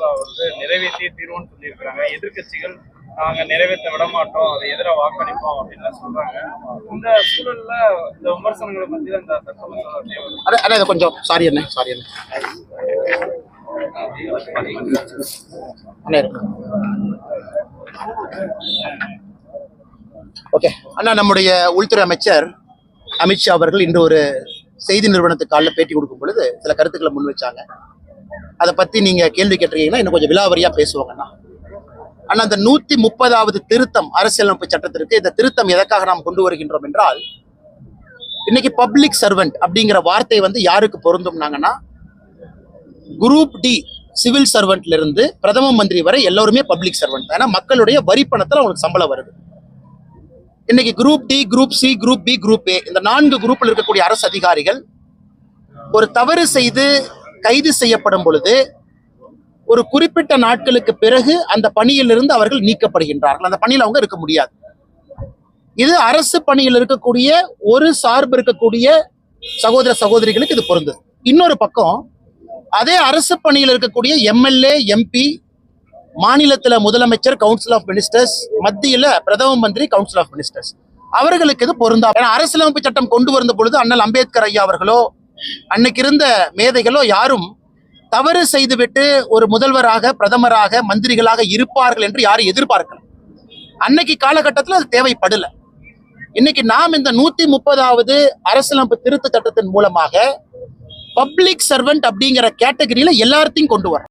மசோதா வந்து நிறைவேற்றியே தீர்வுன்னு சொல்லியிருக்கிறாங்க. எதிர்கட்சிகள் நாங்க நிறைவேற்ற விட மாட்டோம் அதை எதிராக வாக்களிப்போம் அப்படின்னு சொல்றாங்க. இந்த சூழல்ல இந்த விமர்சனங்களை பத்தி தான் இந்த சட்ட மசோதா தேவை கொஞ்சம் சாரி என்ன சாரி என்ன ஓகே அண்ணா நம்முடைய உள்துறை அமைச்சர் அமித்ஷா அவர்கள் இன்று ஒரு செய்தி நிறுவனத்துக்கு காலில் பேட்டி கொடுக்கும் பொழுது சில கருத்துக்களை முன் வச்சாங்க அதை பத்தி நீங்க கேள்வி கேட்டிருக்கீங்கன்னா இன்னும் கொஞ்சம் விலாவரியா பேசுவாங்கண்ணா ஆனா அந்த நூத்தி முப்பதாவது திருத்தம் அரசியலமைப்பு சட்டத்திற்கு இந்த திருத்தம் எதற்காக நாம் கொண்டு வருகின்றோம் என்றால் இன்னைக்கு பப்ளிக் சர்வெண்ட் அப்படிங்கிற வார்த்தை வந்து யாருக்கு பொருந்தும்னாங்கன்னா குரூப் டி சிவில் சர்வெண்ட்ல இருந்து பிரதம மந்திரி வரை எல்லோருமே பப்ளிக் சர்வெண்ட் ஏன்னா மக்களுடைய வரி பணத்தில் அவங்களுக்கு சம்பளம் வருது. இன்னைக்கு group D group C group B group A இந்த நான்கு குரூப்ல இருக்கக்கூடிய அரசு அதிகாரிகள் ஒரு தவறு செய்து கைது செய்யப்படும் பொழுது ஒரு குறிப்பிட்ட நாட்களுக்கு பிறகு அந்த பணியிலிருந்து அவர்கள் நீக்கப்படுகின்றார்கள். அந்த பணியில் அவங்க இருக்க முடியாது. இது அரசு பணியில் இருக்கக்கூடிய ஒரு சார்பு இருக்கக்கூடிய சகோதர சகோதரிகளுக்கு இது பொருந்தது. இன்னொரு பக்கம் அதே அரசு பணியில் இருக்கக்கூடிய எம்எல்ஏ எம்பி மாநிலத்தில் முதலமைச்சர் கவுன்சில் ஆஃப் மினிஸ்டர்ஸ் மத்தியில பிரதம மந்திரி கவுன்சில் ஆஃப் மினிஸ்டர்ஸ் அவர்களுக்கு இது பொருந்தா. ஏன்னா அரசியலமைப்பு சட்டம் கொண்டு வந்த பொழுது அண்ணல் அம்பேத்கர் ஐயா அவர்களோ அன்னைக்கு இருந்த மேதைகளோ யாரும் தவறு செய்துவிட்டு ஒரு முதல்வராக பிரதமராக மந்திரிகளாக இருப்பார்கள் என்று யாரும் எதிர்பார்க்கல. அன்னைக்கு காலகட்டத்தில் அது தேவைப்படல. இன்னைக்கு நாம் இந்த நூத்தி முப்பதாவது அரசியலமைப்பு திருத்த சட்டத்தின் மூலமாக பப்ளிக் சர்வெண்ட் அப்படிங்கிற கேட்டகரியில எல்லாத்தையும் கொண்டு வரோம்.